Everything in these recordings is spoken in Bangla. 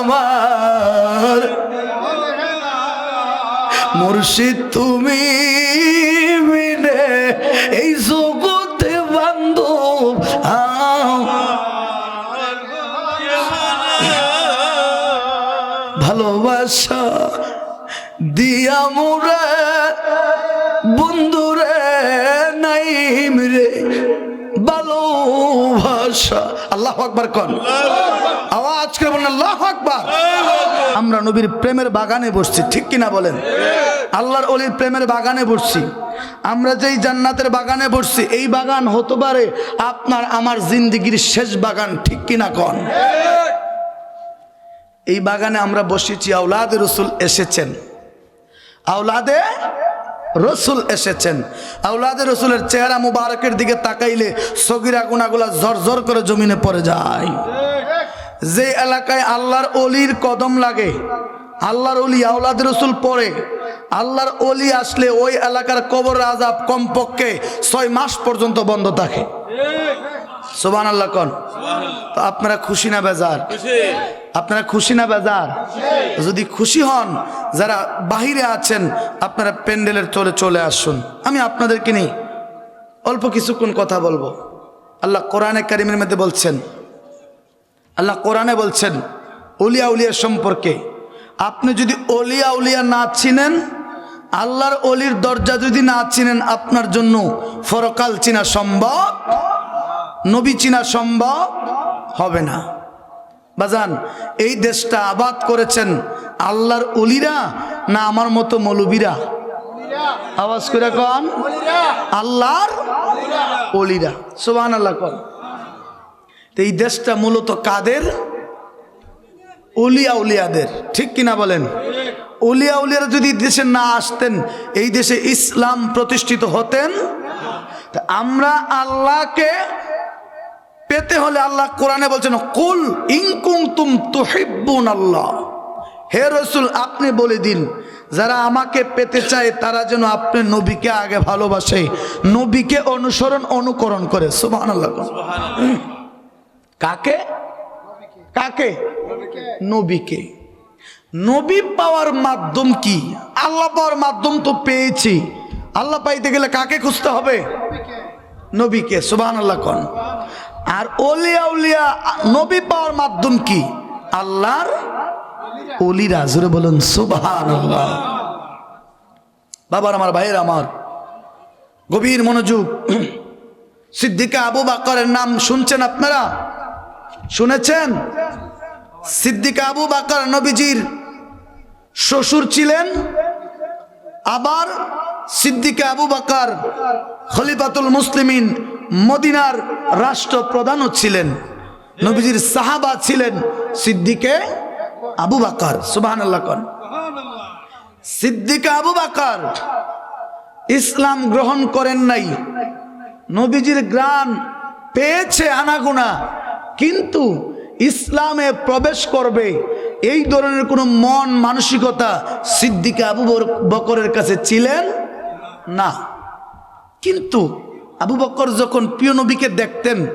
আমার। মুর্শিদ, তুমি বিনে এই জগতে বান্ধব ভালোবাসা দিয়া মুরে, বন্ধুরে নাইম রে ভালোবাসা, আল্লাহ আকবার কন। বলেন আমরা নবীর প্রেমের বাগানে বসছি, ঠিক কিনা বলেন? আল্লাহর অলির প্রেমের বাগানে বসছি। আমরা যেই জান্নাতের বাগানে বসছি, এই বাগান হতে পারে আপনার আমার জিন্দিগির শেষ বাগান, ঠিক কিনা কন? এই বাগানে আমরা বসেছি আউলাদে রসুল এসেছেন। আউলাদে রসুল এসেছেন। আউলাদে রসুলের চেহারা মুবারকের দিকে তাকাইলে সগিরা গুনাগুলা ঝরঝর করে জমিনে পড়ে যায়। যে এলাকায় আল্লাহর অলির কদম লাগে আল্লাহর অলি আউলাদ রসুল পড়ে আল্লাহর অলি আসলে ওই এলাকার কবর আজাব কমপক্ষে ছয় মাস পর্যন্ত বন্ধ থাকে। সোবান আল্লাহ কন। তো আপনারা খুশি না বেজার? আপনারা খুশি না বেজার? যদি খুশি হন যারা বাহিরে আছেন আপনারা প্যান্ডেলের চলে চলে আসুন। আমি আপনাদেরকে নিয়ে অল্প কিছুক্ষণ কথা বলব। আল্লাহ কোরআনে কারিমের মধ্যে বলছেন আল্লাহ কোরআনে বলছেন অলিয়া উলিয়া সম্পর্কে। আপনি যদি অলিয়া উলিয়া না চিনেন আল্লাহর অলির দরজা যদি না চিনেন আপনার জন্য ফরকাল চিনা সম্ভব নবী চিনা সম্ভব হবে না। বাজান এই দেশটা আবাদ করেছেন আল্লাহর অলিরা না আমার মতো মৌলবীরা? আওয়াজ করে কন আল্লাহর অলিরা। সোবান আল্লাহ কন। তো এই দেশটা মূলত কাদের? উলিয়া উলিয়াদের। ঠিক কিনা বলেন? উলিয়া উলিয়ারা যদি দেশে না আসতেন, এই দেশে ইসলাম প্রতিষ্ঠিত হতেন? আমরা আল্লাহকে পেতে হলে আল্লাহ কোরআনে বলছেন, কুল ইনকুম তুম আল্লাহ। হে রসুল, আপনি বলে দিন, যারা আমাকে পেতে চায়, তারা যেন আপনি নবীকে আগে ভালোবাসে, নবীকে অনুসরণ, অনুকরণ করে। সুবহান আল্লাহ কাকে? কাকে? নবীকে। নবী পাওয়ার মাধ্যম কি? আল্লাহ পাওয়ার মাধ্যম তো পেয়েছি। আল্লাহ পাইতে গেলে কাকে খুঁজতে হবে? নবীকে সুবহান আল্লাহ কন। আর ওলিয়া উলিয়া, নবী পাওয়ার মাধ্যম কি? আল্লাহর অলিরা, জোরে বলুন সুবহান আল্লাহ বাবার, আমার ভাইয়ের, আমার। গভীর মনোযোগ। সিদ্দিকা আবু বাকরের নাম শুনছেন আপনারা? শুনেছেন? সিদ্দিকা আবু বাকর নবীজির শ্বশুর ছিলেন, আবার সিদ্দিকা আবু বাকর খলিফাতুল মুসলিমিন মদিনার রাষ্ট্রপ্রধানও ছিলেন। নবীজির সাহাবা ছিলেন সিদ্দিকে আবু বাকর। সুবাহ সিদ্দিকা আবু বাকর ইসলাম গ্রহণ করেন নাই। নবীজির গ্রান পেয়েছে আনাগুনা। কিন্তু ইসলামে প্রবেশ করবে এই ধরনের কোনো মন মানসিকতা সিদ্দিকা আবু বকরের কাছে ছিলেন না। কিন্তু আবু বকর যখন প্রিয় নবীকে দেখতেন,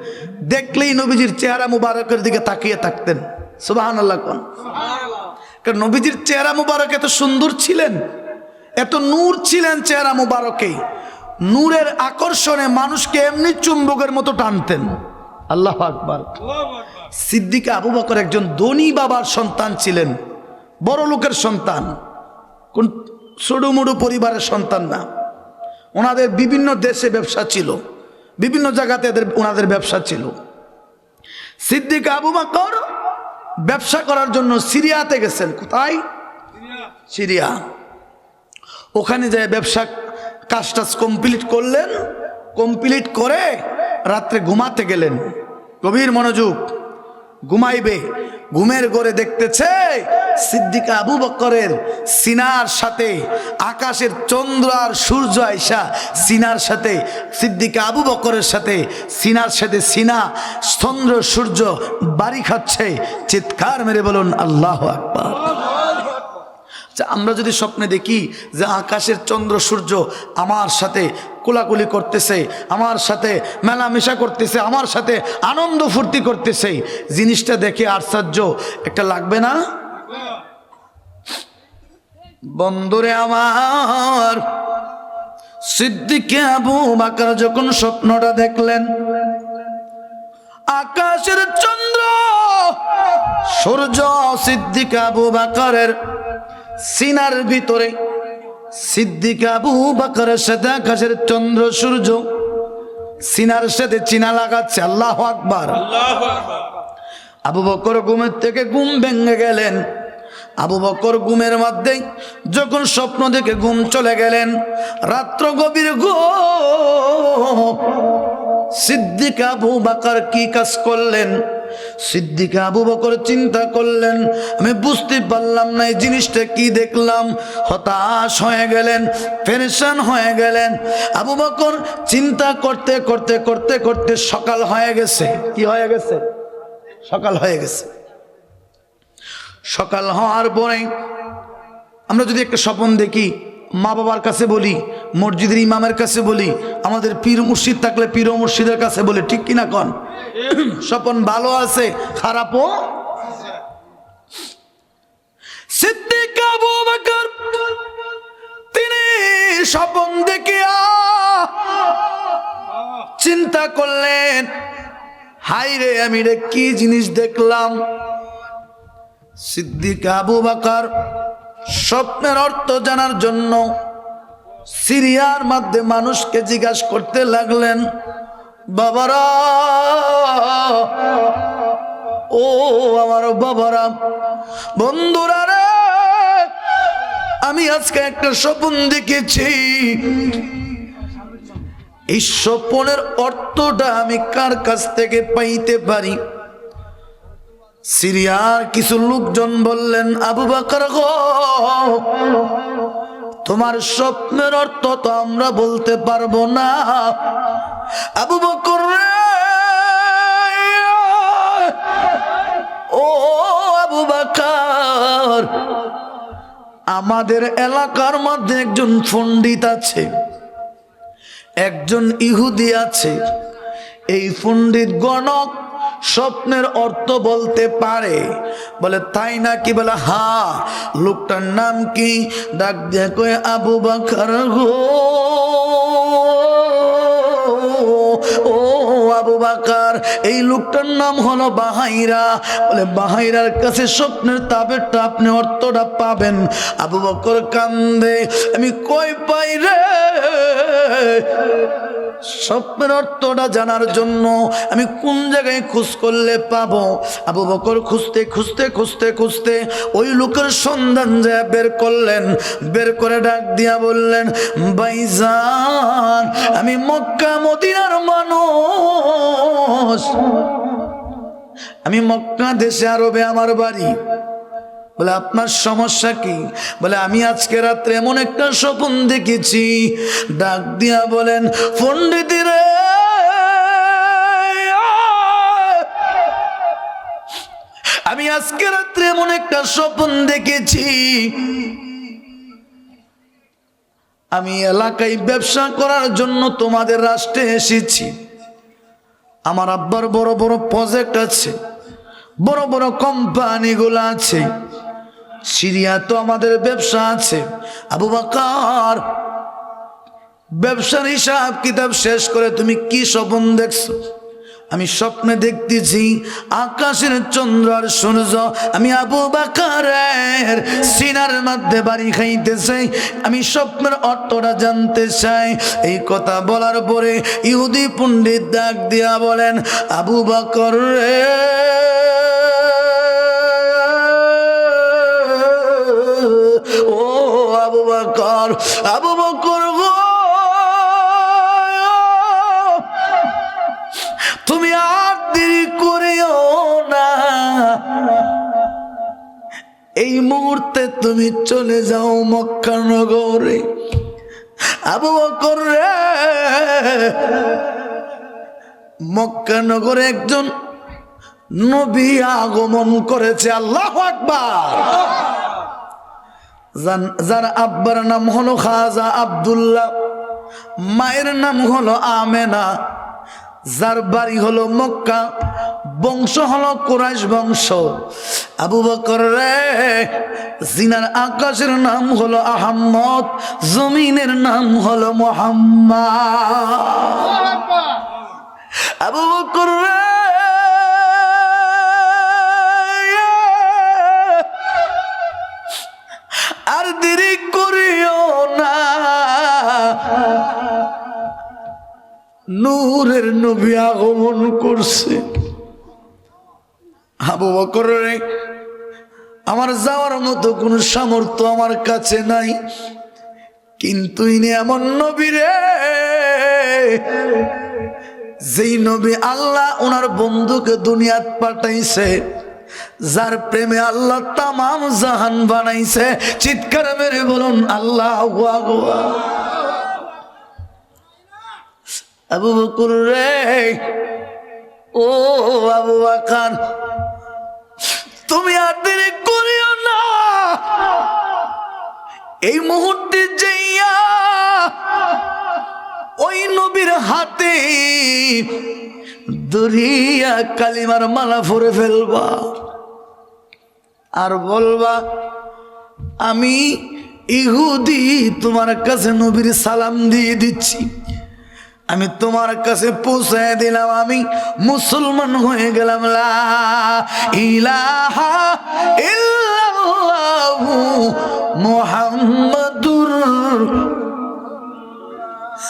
দেখলেই নবীজির চেহারা মুবারকের দিকে তাকিয়ে থাকতেন। সুবাহান আল্লাহ কন। কারণ নবীজির চেহারা মুবারক এত সুন্দর ছিলেন, এত নূর ছিলেন চেহারা মুবারকে। নূরের আকর্ষণে মানুষকে এমনি চুম্বকের মতো টানতেন। আল্লাহ আকবার। সিদ্দিকা আবু বকর একজন ধনী বাবার সন্তান ছিলেন, বড় লোকের সন্তান, কোন সডুমুডু পরিবারের সন্তান না। ওনাদের বিভিন্ন দেশে ব্যবসা ছিল, বিভিন্ন জায়গাতে এদের, ওনাদের ব্যবসা ছিল। সিদ্দিকা আবু বকর ব্যবসা করার জন্য সিরিয়াতে গেছেন, কোথায়? সিরিয়া। ওখানে যায় ব্যবসা কাজ টাজ কমপ্লিট করলেন কমপ্লিট করে রাত্রে ঘুমাতে গেলেন। গভীর মনোযোগ ঘুমাইবে। ঘুমের ঘরে দেখতেছে সিদ্দিকা আবু বকরের সিনার সাথে আকাশের চন্দ্র আর সূর্য আইসা সিনার সাথে সিদ্দিকা আবু বকরের সাথে সিনার সাথে সিনা চন্দ্র সূর্য বাড়ি খাচ্ছে। চিৎকার মেরে বলুন আল্লাহ আকবার। আচ্ছা, আমরা যদি স্বপ্নে দেখি যে আকাশের চন্দ্র সূর্য আমার সাথে কুলাকুলি করতেছে, আমার সাথে মেলামেশা করতেছে, আমার সাথে আনন্দ ফুর্তি করতেছে। জিনিসটা দেখে আশ্চর্য, একটা লাগবে না? বন্ধুরে আমার, সিদ্দিকে আবু বাকার যখন স্বপ্নটা দেখলেন, আকাশের চন্দ্র, সূর্য সিদ্দিক আবু বাকারের সিনার ভিতরে সিদ্দিক আবু বাকারের সাথে আকাশের চন্দ্র সূর্য সিনার সাথে চিনা লাগাচ্ছে। আল্লাহ আকবার। আবু বকর ঘুমের থেকে ঘুম ভেঙে গেলেন। আবু বকর ঘুমের মধ্যে যখন স্বপ্ন দেখে ঘুম চলে গেলেন রাত্র গভীর গো সিদ্দিক আবু বাকার কি কাজ করলেন? সিদ্দিক আবু বকর চিন্তা করলেন, আমি বুঝতে পারলাম না এই জিনিসটা কি দেখলাম। হতাশ হয়ে গেলেন, পেরেশান হয়ে গেলেন। আবু বকর চিন্তা করতে করতে করতে করতে সকাল হয়ে গেছে। কি হয়ে গেছে? সকাল হয়ে গেছে। সকাল হওয়ার পরে আমরা যদি একটা স্বপন দেখি মা বাবার কাছে বলি মসজিদের ইমামের কাছে বলি, আমাদের পীর মুর্শিদ থাকলে পীর মুর্শিদের কাছে বলি, ঠিক কিনা কন? স্বপন ভালো আছে, খারাপও আবু তিনি স্বপন দেখিয়া চিন্তা করলেন হাই রে আমি রে কি জিনিস দেখলাম? সিদ্দিক আবু বাকার, স্বপ্নের অর্থ জানার জন্য সিরিয়ার মধ্যে মানুষকে জিজ্ঞাসা করতে লাগলেন, বাবারা, ও আমার বাবারা, বন্ধুরা রে, আমি আজকে একটা স্বপ্ন দেখেছি। এই স্বপ্নের অর্থটা আমি কার কাছ থেকে পাইতে পারি? সিরিয়ার কিছু লোকজন বললেন, আবু বাকর গো তোমার স্বপ্নের অর্থ তো আমরা বলতে পারব না। আবু বকর ও আবু বাকর, আমাদের এলাকার মধ্যে একজন পণ্ডিত আছে, একজন ইহুদি আছে। এই পণ্ডিত গণক স্বপ্নের অর্থ বলতে পারে। বলে, তাই না কি বলে, হা, লোকটার নাম কি? ডাক দিয়ে আবু বাকার গো। ও, আবু বাকার, এই লোকটার নাম হলো বাহাইরা। বলে, বাহাইরার কাছে স্বপ্নের তাবেরটা, আপনি অর্থটা পাবেন। আবু বকর কান্দে, আমি কই পাই রে? স্বপ্নের অর্থটা জানার জন্য আমি কোন জায়গায় খোঁজ করলে পাবো? আবু বকর খুঁজতে খুঁজতে খুঁজতে খুঁজতে ওই লোকের সন্ধান যা বের করলেন। বের করে ডাক দিয়া বললেন বাইজান আমি মক্কা, মদিনার মানুষ। আমি মক্কা দেশে, আরবে আমার বাড়ি। বলে, আপনার সমস্যা কি? বলে, আমি আজকে রাত্রে এমন একটা স্বপ্ন দেখেছি। ডাক দিয়া বলেন, পণ্ডিত আমি আজকে রাত্রে এমন একটা স্বপ্ন দেখেছি। আমি এলাকায় ব্যবসা করার জন্য তোমাদের রাষ্ট্রে এসেছি। আমার আব্বার বড় বড় প্রজেক্ট আছে, বড় বড় কোম্পানিগুলো আছে। সিরিয়া তো আমাদের ব্যবসা আছে। আবু বাকার, ব্যবসার হিসাব কিতাব শেষ করে তুমি কি স্বপ্ন দেখছ? আমি স্বপ্নে দেখতেছি আকাশের চন্দ্র আর সূর্য। আমি আবু বাকারের সিনার মধ্যে বাড়ি খাইতে চাই আমি স্বপ্নের অর্থটা জানতে চাই। এই কথা বলার পরে ইহুদি পণ্ডিত ডাক দিয়া বলেন, আবু বাকর রে তুমি চলে যাও মক্কা নগরে। আবু বকর রে, মক্কা নগরে একজন নবী আগমন করেছে, আল্লাহ আকবার। যার আব্বার নাম হলো খাজা আব্দুল্লাহ, মায়ের নাম হলো আমেনা। যার বাড়ি হলো মক্কা, বংশ হলো কোরাইশ বংশ। আবু বকর রে জিনার আকাশের নাম হলো আহম্মদ, জমিনের নাম হলো মোহাম্মদ। আবু আর দেরি করিও না। নূরের নবী আগমন করছে। আবু বকর আমার যাওয়ার মতো কোনো সামর্থ্য আমার কাছে নাই। কিন্তু ইনি এমন নবী রে। যেই নবী আল্লাহ ওনার বন্ধুকে দুনিয়াত পাঠাইছে, যার প্রেমে আল্লাহ তামাম জাহান বানাইছে। চিৎকার মেরে বলুন, আল্লাহ আবু বকুর রে, ও আবু বাকার তুমি আর দেরি করিও না। এই মুহূর্তে যাইয়া ওই নবীর হাতে দরিয়া কালিমার মালা ফরে ফেলবা আর বলবা, আমি ইহুদি, তোমার কাছে নবীর সালাম দিয়ে দিচ্ছি। আমি তোমার কাছে পৌঁছায় দিলাম, আমি মুসলমান হয়ে গেলাম। লা ইলাহা ইল্লাল্লাহু মুহাম্মাদুর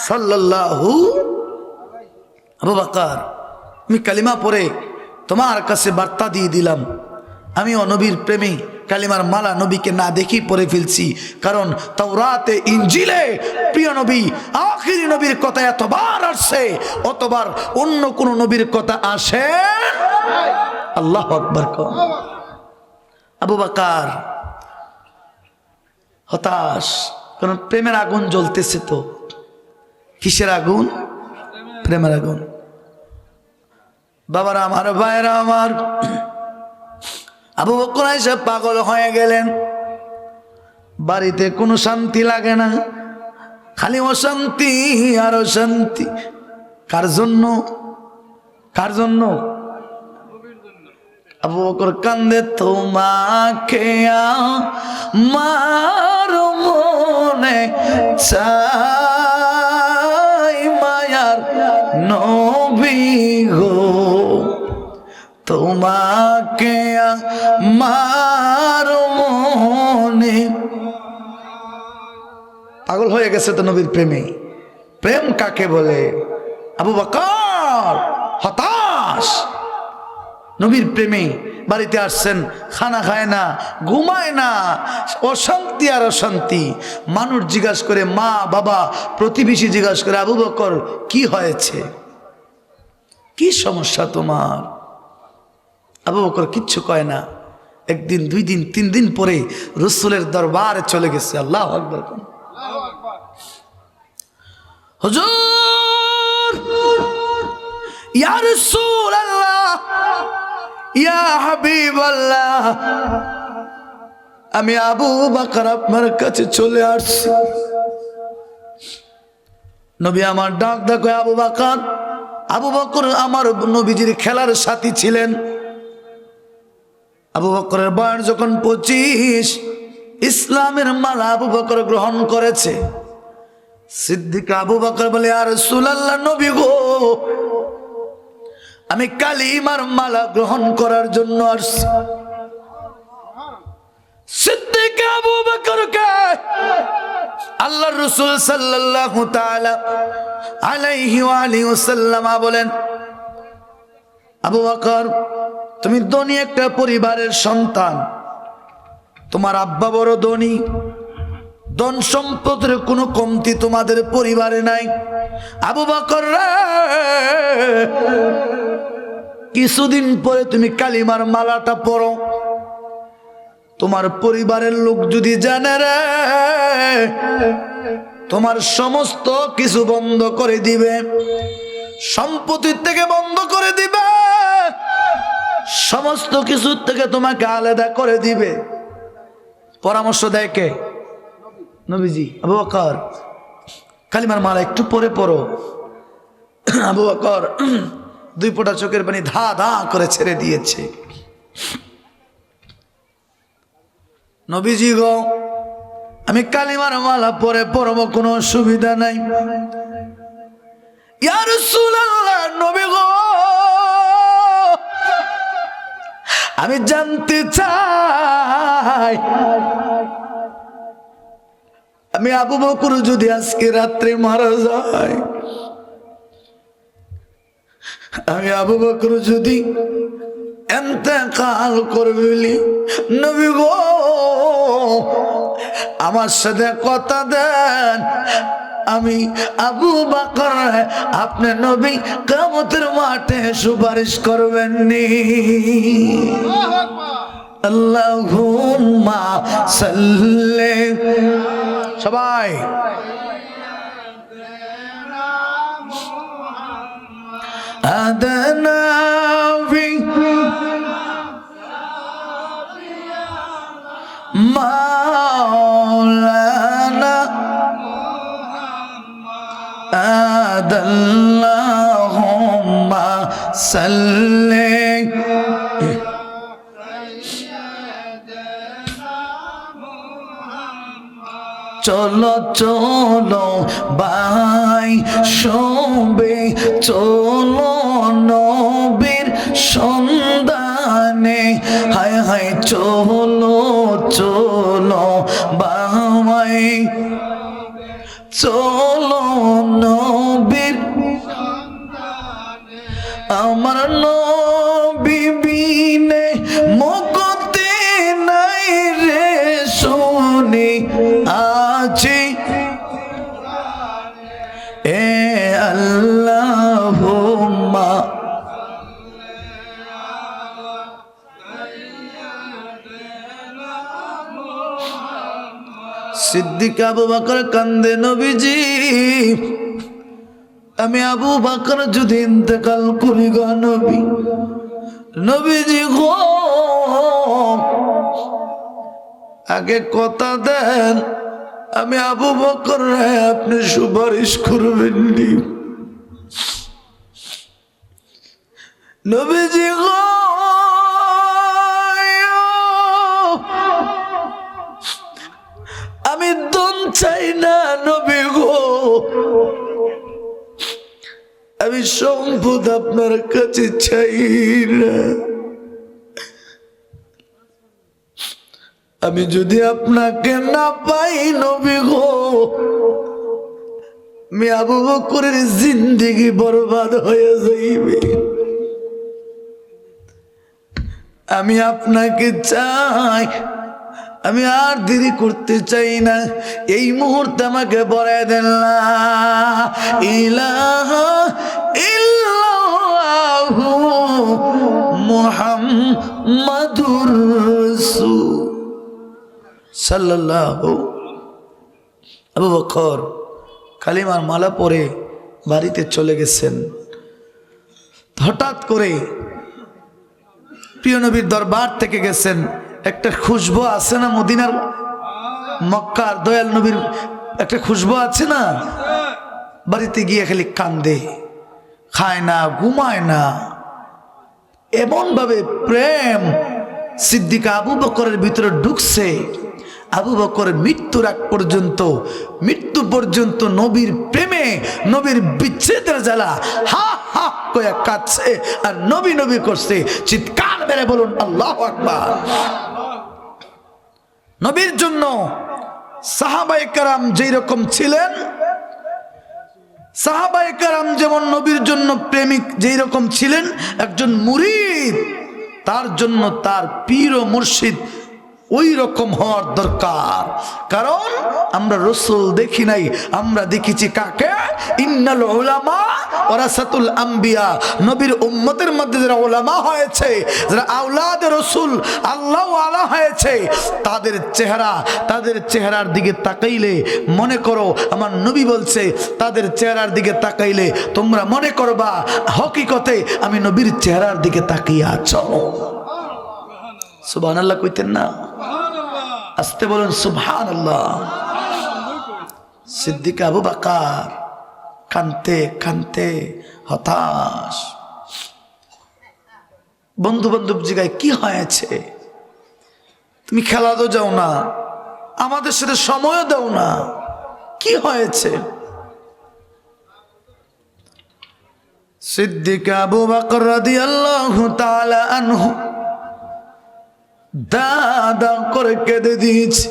সাল্লাল্লাহু আমি কালিমা পড়ে তোমার কাছে বার্তা দিয়ে দিলাম। আমি অনবীর প্রেমী। কালিমার মালা নবীকে না দেখি পরে ফেলছি। কারণ তাওরাতে ইঞ্জিলে প্রিয় নবী, আখিরি নবীর কথা এতবার আসছে, অতবার অন্য কোন নবীর কথা আসে আল্লাহ আকবর আবু বাকার হতাশ, কারণ প্রেমের আগুন জ্বলতেছে তো। কিসের আগুন? প্রেমের আগুন। বাবারা, আমার ভাইরা আমার আবু বকর এসে পাগল হয়ে গেলেন। বাড়িতে কোনো শান্তি লাগে না। খালি অশান্তি আর অশান্তি। কার জন্য? কার জন্য? আবু বকর কান্দে, তোমাকে মার মনে চাই মায়ার নবী গো। তোমাকে মার মনে। পাগল হয়ে গেছে তো নবীর প্রেমে। প্রেম কাকে বলে? আবু বকর, হতাশ। নবীর প্রেমে বাড়িতে আসছেন, খানা খায় না, ঘুমায় না, অশান্তি আর অশান্তি। মানুষ জিজ্ঞাসা করে, মা, বাবা? প্রতিবেশী জিজ্ঞাসা করে, আবু বকর, কি হয়েছে? কি সমস্যা তোমার? আবু বকর কিচ্ছু কয় না। একদিন দুই দিন তিন দিন পরে রসুলের দরবারে চলে গেছে। আল্লাহ আকবর। হুজুর, ইয়া রাসূল আল্লাহ ইয়া হাবিব আল্লাহ আমি আবু বকর আপনার কাছে চলে আসছি। নবী আমার ডাক দেখো, আবু বকর। আবু বকর আমার নবীজির খেলার সাথী ছিলেন। আবু বকরের বয়স যখন পঁচিশ, ইসলামের মালা আবু বকর গ্রহণ করেছে। সিদ্দিক আবু বকর বলে আর সুলাল্লাহ নবী গো, আমি কালিমার মালা গ্রহণ করার জন্য আসছি। সিদ্দিক আবু বকরকে আল্লাহ রসুল সাল্লাল্লাহু আলাইহি ওয়া আলিহি বলেন, আবু বকর তুমি ধনী একটা পরিবারের সন্তান। তোমার আব্বা বড় ধনী। ধন সম্পদের কোনো কমতি তোমাদের পরিবারে নাই। আবু বকর কিছুদিন পরে তুমি কালিমার মালাটা পরো তোমার পরিবারের লোক যদি জানে রে, তোমার সমস্ত কিছু বন্ধ করে দিবে। সম্পত্তির থেকে বন্ধ করে দিবে। সমস্ত কিছুর থেকে তোমাকে আলাদা করে দিবে। পরামর্শ দেয় কে? নবীজি, আবু বকর। কালিমার মালা একটু পরে পড়ো। আবু বকর দুই ফোঁটা চোখের পানি ধা ধা করে ছেড়ে দিয়েছে। নবীজি গো, আমি কালিমার মালা পরে পরব কোনো অসুবিধা নাই। নবী গো। আমি জানতে চাই। আমি আবু বকর যদি আজকে রাত্রে মারা যায়, আমি আবু বকর যদি এতেকাল করবি নবী গো, আমার সাথে কথা দেন। আমি আবু বাকর আপনি নবী কামতের মাঠে সুপারিশ করবেন নি সবাই। আদনা ফি আদাল্লাহুম্মা সাল্লি। চলো চলো বাই সবে চলো, নবীর সন্ধানে। হায় হায়, চলো চলো বাই চলো সিদ্দিক আবু বকর কান্দে নবীজি। আমি আবু বকর যদি ইন্তেকাল করি গো নবী। নবীজি গো, আগে কথা দেন। আমি আবু বকর রায় আপনি সুপারিশ করবেন নবীজি গো সম্পদ আপনার কাছে চাই না। আমি যদি আপনাকে না পাই নবী গো, আমি আবু বকরের জিন্দিগি বরবাদ হয়ে যাইবে। আমি আপনাকে চাই আমি আর দেরি করতে চাই না। এই মুহূর্তে আমাকে বলে দেন ইলাহা বকর কালিমার মালা পরে বাড়িতে চলে গেছেন। হঠাৎ করে প্রিয় নবীর দরবার থেকে গেছেন। একটা খুশবু আছে না মদিনার মক্কার দয়াল নবীর একটা খুশবু আছে না? বাড়িতে গিয়ে খালি কান্দে, খায় না, ঘুমায় না। এমনভাবে প্রেম সিদ্দিকা আবু বকরের ভিতরে ঢুকছে। আবু বকরের মৃত্যুর আগ পর্যন্ত, মৃত্যু পর্যন্ত নবীর প্রেমে, নবীর বিচ্ছেদের জ্বালা হা হা কয়া কাঁদছে আর নবী নবী করছে। চিৎকার মেরে বলুন, আল্লাহ আকবার। নবীর জন্য সাহাবাই কারাম যেই রকম ছিলেন সাহাবাই কারাম যেমন নবীর জন্য প্রেমিক যেই রকম ছিলেন, একজন মুরিদ, তার জন্য তার পীর ও মুর্শিদ ওই রকম হওয়ার দরকার। কারণ আমরা রসুল দেখি নাই, আমরা দেখেছি কাকে? ইন্নাল ওলামা ওরাসাতুল আম্বিয়া। নবীর উম্মতের মধ্যে যারা ওলামা হয়েছে, যারা আউলাদ রসুল, আল্লাহ আলা হয়েছে, তাদের চেহারা, তাদের চেহারার দিকে তাকাইলে মনে করো, আমার নবী বলছে, তাদের চেহারার দিকে তাকাইলে তোমরা মনে করবা, হকিকতে আমি নবীর চেহারার দিকে তাকিয়ে আছো। সুবহান আল্লাহ কইতেন না। আসতে বলুন সুবহান আল্লাহ সিদ্দিক আবু বাকার, কানতে কানতে, হতাশ। বন্ধু বান্ধব জিগায়, কি হয়েছে? তুমি খেলা তো যাও না। আমাদের সাথে সময়ও দাও না। কি হয়েছে? সিদ্দিক আবু বকর রাদিয়াল্লাহু তাআলা আনহু দাদা করে কেঁদে দিয়েছি।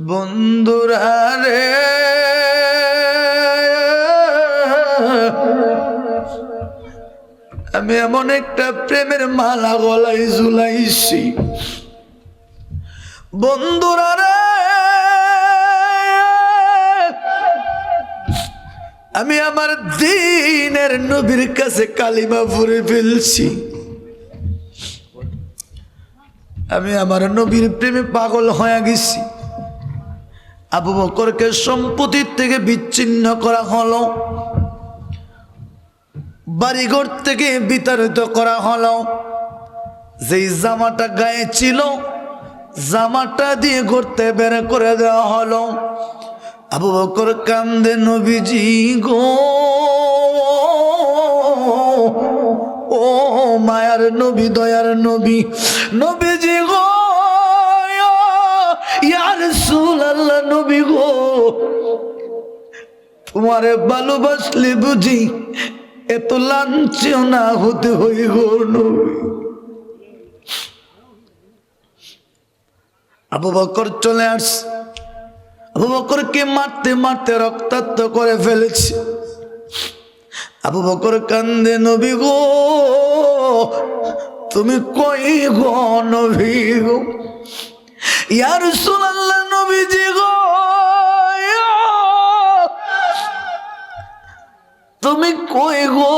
বন্ধুরা রে। আমি এমন একটা প্রেমের মালা গলায় ঝুলাইছি। বন্ধুরা রে। আমি আমার দিনের নবীর কাছে কালিমা ফুরে ফেলছি। আমি আমার নবীর প্রেমে পাগল হয়ে গেছি। আবু বকরকে সম্পত্তির থেকে বিচ্ছিন্ন করা হলো। বাড়িঘর থেকে বিতাড়িত করা হলো। যেই জামাটা গায়ে ছিল, জামাটা দিয়ে ঘুরতে বের করে দেওয়া হলো। আবু বকর কান্দে, নবীজি গো, ও মায়ার নবী, দয়ার নবী। নবীজি গো ইয়ার সুল আল্লাহ নবী গো। তোমারে ভালোবাসলে বুঝি এত লাঞ্ছিও না হতে হই গো নবী। আবু বকর চলে আস আবু বকরকে মারতে মারতে রক্তাক্ত করে ফেলেছি। বকর কান্দে, নবী গো, তুমি কই গো নবী গো? ইয়ার সুনাল্লাহ নবীজি গো তুমি কই গো?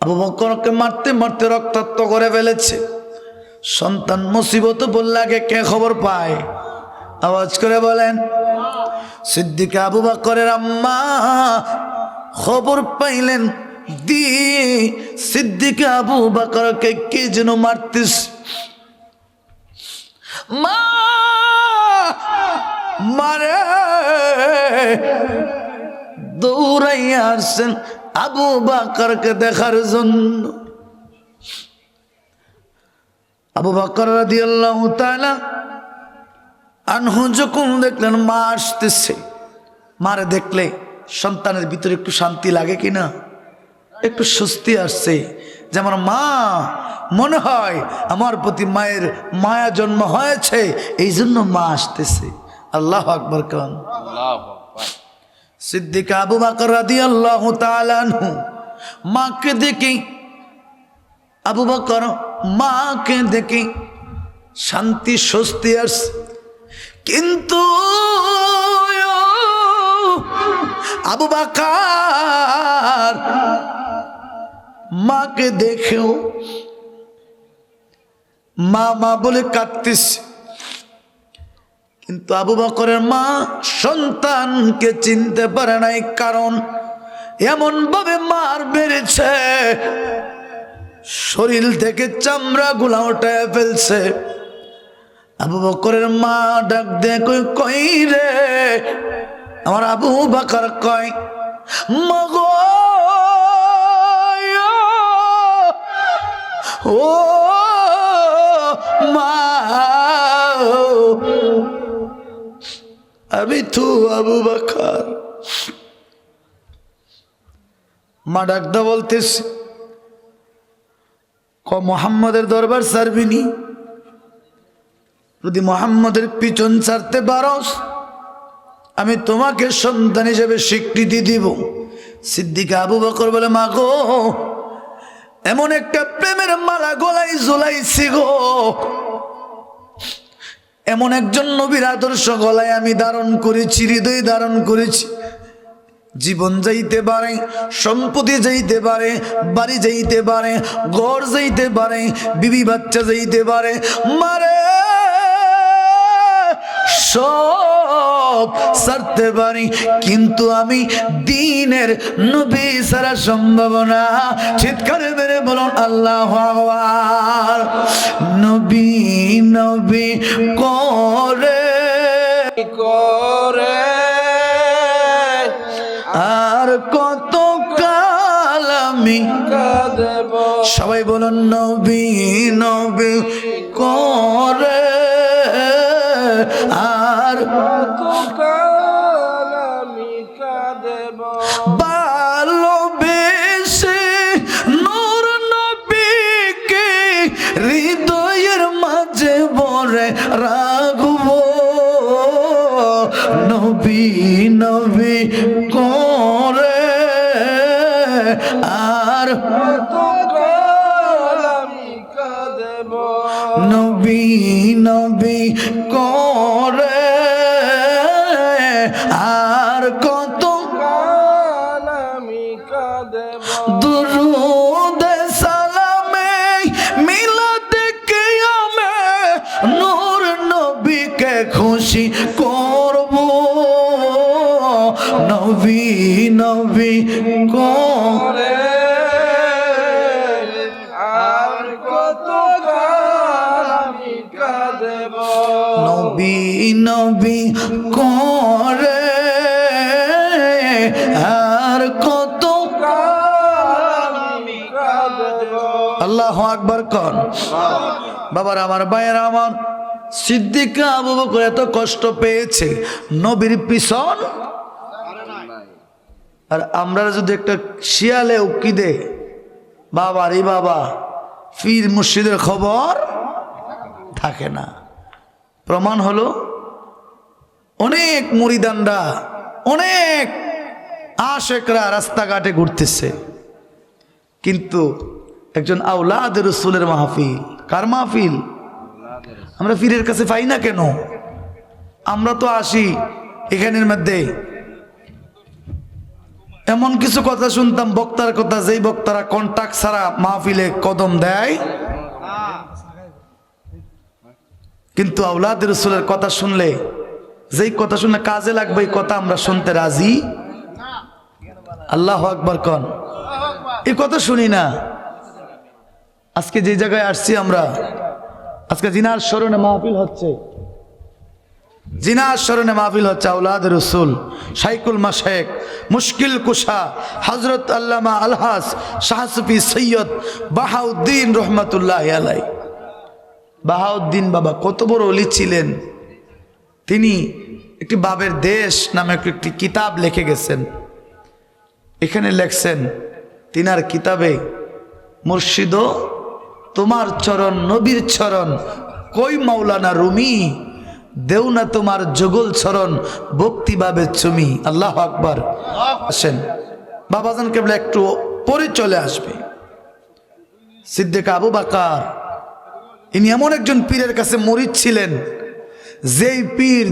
আবু বকরকে মারতে মারতে রক্তাক্ত করে ফেলেছে। সন্তান মুসিবত বললে আগে কে খবর পায়? আওয়াজ করে বলেন সিদ্দিকা আবু বকরের আম্মা খবর পাইলেন, দি, সিদ্দিকা আবু বকরকে কে যেন মারতিস? মারে, দৌড়াইয়া আসছেন আবু বাকরকে দেখার জন্য। আবু বাকর রাদিয়াল্লাহু তাআলা আনহু যখন দেখলেন মা আসতেছে। মারে দেখলে সন্তানের ভিতরে একটু শান্তি লাগে কি না একটু স্বস্তি আসছে। যে আমার মা মনে হয় আমার প্রতি মায়ের মায়া জন্ম হয়েছে এই জন্য মা আসতেছে। আল্লাহ আকবর কান। সিদ্দিক আবু বাকর রাদিয়াল্লাহু তাআলা আনহু মাকে দেখি আবু বকর মাকে দেখি শান্তি স্বস্তি আসছে। কিন্তু আবু বাকার মাকে দেখেও মা মা বলে কাঁদতেছে। কিন্তু আবু বকরের মা সন্তানকে চিনতে পারে নাই, কারণ এমন ভাবে মার বেড়েছে শরীর থেকে চামড়া গুলা উঠে ফেলছে। আবু বকরের মা ডাক দে কই কই রে? আমার আবু বাকর কয়, মগো ও মা, আমি তো আবু বাকর। মা ডাকদা বলতেছি, ক, মোহাম্মদের দরবার সারবিনি যদি মোহাম্মদের পিছন ছাড়তে পারস, আমি তোমাকে সন্তান হিসেবে স্বীকৃতি দিব। সিদ্দিকা আবু বকর বলে, মা গো, এমন একটা প্রেমের মালা গলাই ঝোলাইছি গো। এমন একজন নবীর আদর্শ গলায় আমি ধারণ করেছি, হৃদয় ধারণ করেছি। জীবন যাইতে পারে, সম্পত্তি যাইতে পারে, বাড়ি যাইতে পারে, ঘর যাইতে পারে, বিবি বাচ্চা যাইতে পারে। মারে সব সারতে পারি কিন্তু আমি দিনের নবী সারা সম্ভব না। চিৎকারে মেরে বলুন আল্লাহ। নবী নবী করে। করে। আর কত কাল আমি সবাই বলুন নবী নবী করে। করে করে আর কতকাল আমি কাঁদব। নবী নবী করে। আর কত আল্লাহ আকবার কন বাবার আমার ভাইয়ের আমার সিদ্দিকা আবু বকর এত কষ্ট পেয়েছে নবীর পিছন আর আমরা যদি একটা শিয়ালে উকি দে, বাবা রে বাবা ফির মুর্শিদের খবর থাকে না। প্রমাণ হলো, অনেক মুড়িদানরা অনেক আশেকরা রাস্তাঘাটে ঘুরতেছে। কিন্তু একজন আউলাদ রসুলের মাহফিল, কার মাহফিল? আমরা ফিরের কাছে পাই না কেন? আমরা তো আসি এখানের মধ্যে। এমন কিছু কথা শুনতাম, বক্তার কথা, যেই বক্তারা কন্টাক্ট ছাড়া মাহফিলে কদম দেয়। কিন্তু আউলাদ রসুলের কথা শুনলে, যেই কথা শুনলে কাজে লাগবে এই কথা আমরা শুনতে রাজি? আল্লাহ আকবর কন। এই কথা শুনি না। আজকে যে জায়গায় আসছি আমরা, আজকে জিনার স্মরণে মাহফিল হচ্ছে। জিনার স্মরণে মাহফিল হচ্ছে আউলাদ রসুল সাইকুল মাশেক, মুশকিল কুশা হজরত আল্লামা আলহাস শাহসুফি সৈয়দ বাহাউদ্দিন রহমতুল্লাহ আলাই বাহাউদ্দিন বাবা কত বড় অলি ছিলেন। তিনি একটি বাবের দেশ নামে একটি কিতাব লিখে গেছেন। এখানে লেখছেন, তিনার কিতাবে, মুর্শিদ, তোমার চরণ, নবীর চরণ, কই মাওলানা রুমি? দেও না তোমার যুগল চরণ ভক্তিভাবে চুমি। আল্লাহ আকবর। আসেন। বাবাজান কেবল একটু পরে চলে আসবে। সিদ্দিক আবু বাকার, ইনি এমন একজন পীরের কাছে মরিদ ছিলেন, যেই পীর,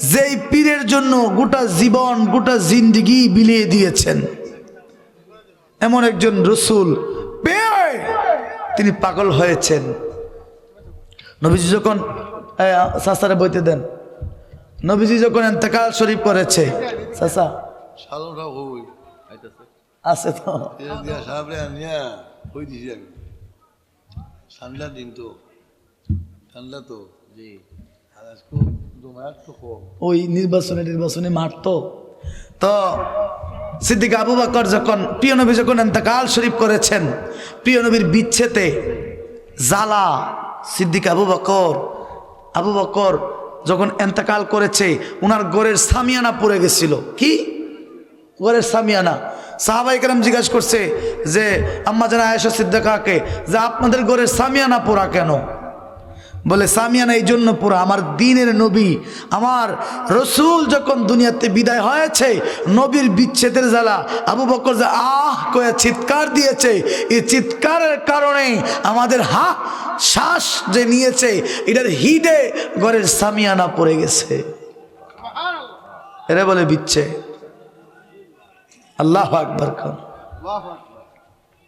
যেই পীরের জন্য গোটা জীবন, গোটা জিন্দিগি বিলিয়ে দিয়েছেন। এমন একজন রসুল তিনি পাগল হয়েছেন। নবীজি যখন সাসারে বইতে দেন। নবীজি যখন এতেকাল শরীফ করেছে সাসা? আছে তো। ঠান্ডা দিন তো। ঠান্ডা তো জি। ওই নির্বাচনে নির্বাচনে মারতো তো। সিদ্দিক আবু বকর যখন প্রিয় নবী যখন এতেকাল শরীফ করেছেন প্রিয় নবীর বিচ্ছেতে জালা সিদ্দিক আবু বকর আবু বকর যখন এন্তকাল করেছে ওনার গোরের সামিয়ানা পড়ে গেছিল। কি? গোরের সামিয়ানা। সাহাবাই কালাম জিজ্ঞাসা করছে যে, আম্মা জানা আয়েশা সিদ্দিকাকে, যে আপনাদের গোরের সামিয়ানা পোড়া কেন? বলে, সামিয়ানা, এই জন্য পুরো আমার দিনের নবী, আমার রসুল যখন দুনিয়াতে বিদায় হয়েছে, নবীর বিচ্ছেদের জ্বালা, আবু বকর যে, আহ, কয়ে চিৎকার দিয়েছে। এই চিৎকারের কারণে আমাদের হা, শ্বাস যে নিয়েছে, এটার হিডে ঘরের সামিয়ানা পড়ে গেছে। এরা বলে বিচ্ছে আল্লাহ আকবর খান।